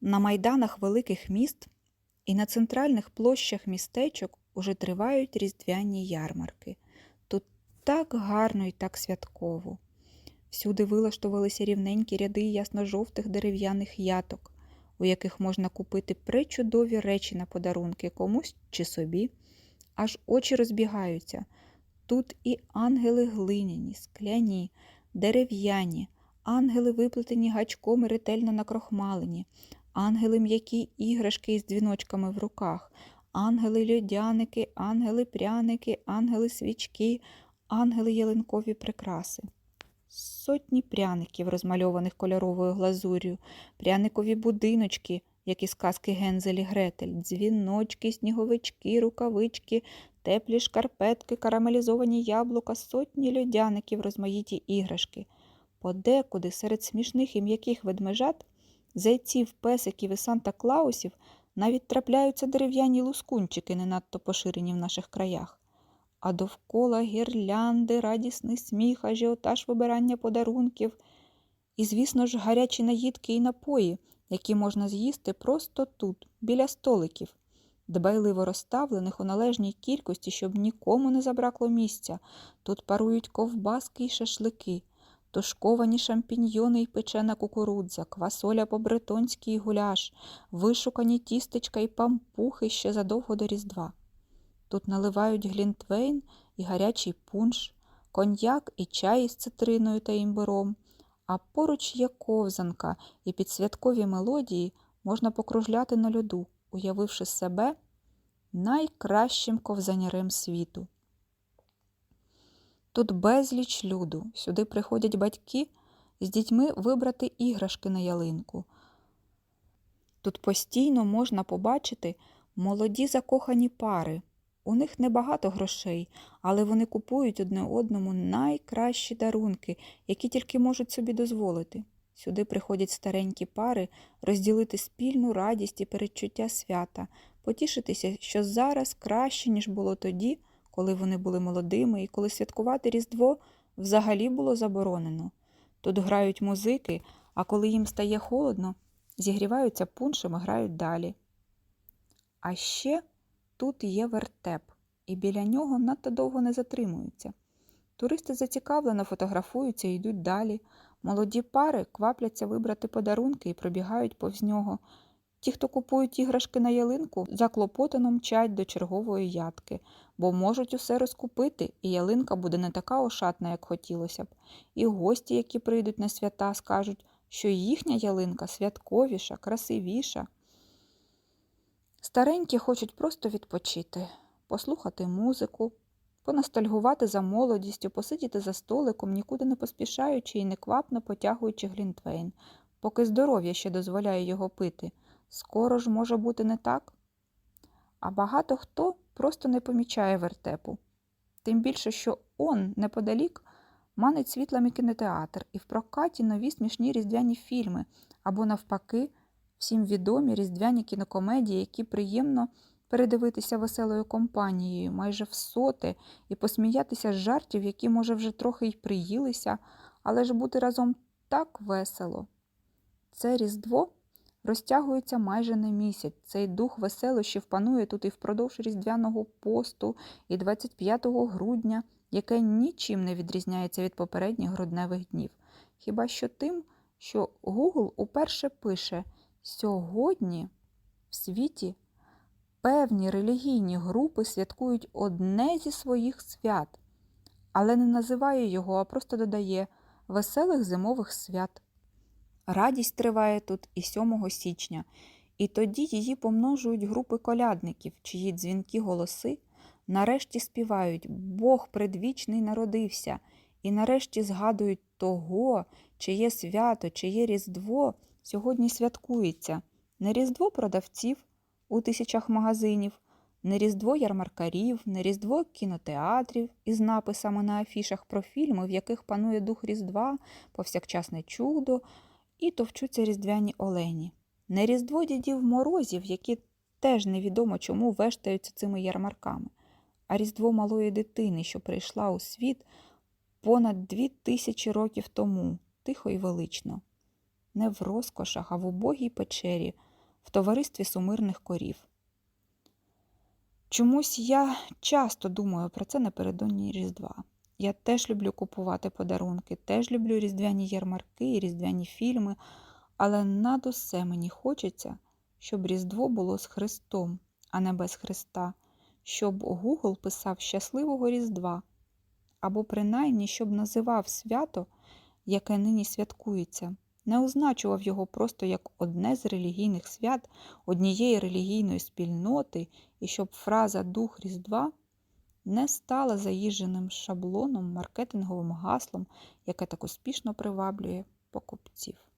На майданах великих міст і на центральних площах містечок уже тривають різдвяні ярмарки. Тут так гарно і так святково. Всюди вилаштувалися рівненькі ряди ясно-жовтих дерев'яних яток, у яких можна купити пречудові речі на подарунки комусь чи собі. Аж очі розбігаються. Тут і ангели глиняні, скляні, дерев'яні, ангели виплетені гачком і ретельно накрохмалені, ангели м'які іграшки із дзвіночками в руках, ангели льодяники, ангели пряники, ангели свічки, ангели ялинкові прикраси. Сотні пряників, розмальованих кольоровою глазур'ю, пряникові будиночки, як із казки Гензель Гретель, дзвіночки, сніговички, рукавички, теплі шкарпетки, карамелізовані яблука, сотні льодяників, розмаїті іграшки. Подекуди серед смішних і м'яких ведмежат, зайців, песиків і Санта-Клаусів навіть трапляються дерев'яні лускунчики, не надто поширені в наших краях. А довкола гірлянди, радісний сміх, ажіотаж вибирання подарунків. І, звісно ж, гарячі наїдки і напої, які можна з'їсти просто тут, біля столиків, дбайливо розставлених у належній кількості, щоб нікому не забракло місця. Тут парують ковбаски й шашлики, тушковані шампіньйони й печена кукурудза, квасоля по-бретонськи й гуляш, вишукані тістечка й пампухи ще задовго до Різдва. Тут наливають глінтвейн і гарячий пунш, коньяк і чай із цитриною та імбиром, а поруч є ковзанка, і під святкові мелодії можна покружляти на льоду, уявивши себе найкращим ковзанярем світу. Тут безліч люду. Сюди приходять батьки з дітьми вибрати іграшки на ялинку. Тут постійно можна побачити молоді закохані пари. У них небагато грошей, але вони купують одне одному найкращі дарунки, які тільки можуть собі дозволити. Сюди приходять старенькі пари розділити спільну радість і передчуття свята, потішитися, що зараз краще, ніж було тоді, коли вони були молодими і коли святкувати Різдво взагалі було заборонено. Тут грають музики, а коли їм стає холодно, зігріваються пуншем і грають далі. А ще тут є вертеп, і біля нього надто довго не затримуються. Туристи зацікавлено фотографуються і йдуть далі. Молоді пари квапляться вибрати подарунки і пробігають повз нього. Ті, хто купують іграшки на ялинку, заклопотано мчать до чергової ядки, бо можуть усе розкупити, і ялинка буде не така ошатна, як хотілося б. І гості, які прийдуть на свята, скажуть, що їхня ялинка святковіша, красивіша. Старенькі хочуть просто відпочити, послухати музику, понастальгувати за молодістю, посидіти за столиком, нікуди не поспішаючи і неквапно потягуючи глінтвейн, поки здоров'я ще дозволяє його пити. Скоро ж може бути не так. А багато хто просто не помічає вертепу. Тим більше, що он неподалік манить світлами кінотеатр і в прокаті нові смішні різдвяні фільми або, навпаки, всім відомі різдвяні кінокомедії, які приємно передивитися веселою компанією, майже в соти, і посміятися з жартів, які, може, вже трохи й приїлися, але ж бути разом так весело. Це Різдво розтягується майже на місяць. Цей дух веселощів панує тут і впродовж Різдвяного посту, і 25 грудня, яке нічим не відрізняється від попередніх грудневих днів. Хіба що тим, що Google уперше пише сьогодні в світі певні релігійні групи святкують одне зі своїх свят, але не називає його, а просто додає веселих зимових свят. Радість триває тут і 7 січня, і тоді її помножують групи колядників, чиї дзвінки голоси нарешті співають Бог предвічний народився, і нарешті згадують того, чиє свято, чиє Різдво сьогодні святкується. Не Різдво продавців у тисячах магазинів, не Різдво ярмаркарів, не Різдво кінотеатрів із написами на афішах про фільми, в яких панує дух Різдва, повсякчасне чудо і товчуться різдвяні олені. Не різдво дідів морозів, які теж невідомо чому вештаються цими ярмарками, а різдво малої дитини, що прийшла у світ понад дві тисячі років тому, тихо і велично. Не в розкошах, а в убогій печері, в товаристві сумирних корів. Чомусь я часто думаю про це напередодні Різдва. Я теж люблю купувати подарунки, теж люблю різдвяні ярмарки і різдвяні фільми, але над усе мені хочеться, щоб Різдво було з Христом, а не без Христа, щоб Гугл писав щасливого Різдва, або принаймні, щоб називав свято, яке нині святкується, не означував його просто як одне з релігійних свят однієї релігійної спільноти, і щоб фраза Дух Різдва не стала заїждженим шаблоном, маркетинговим гаслом, яке так успішно приваблює покупців.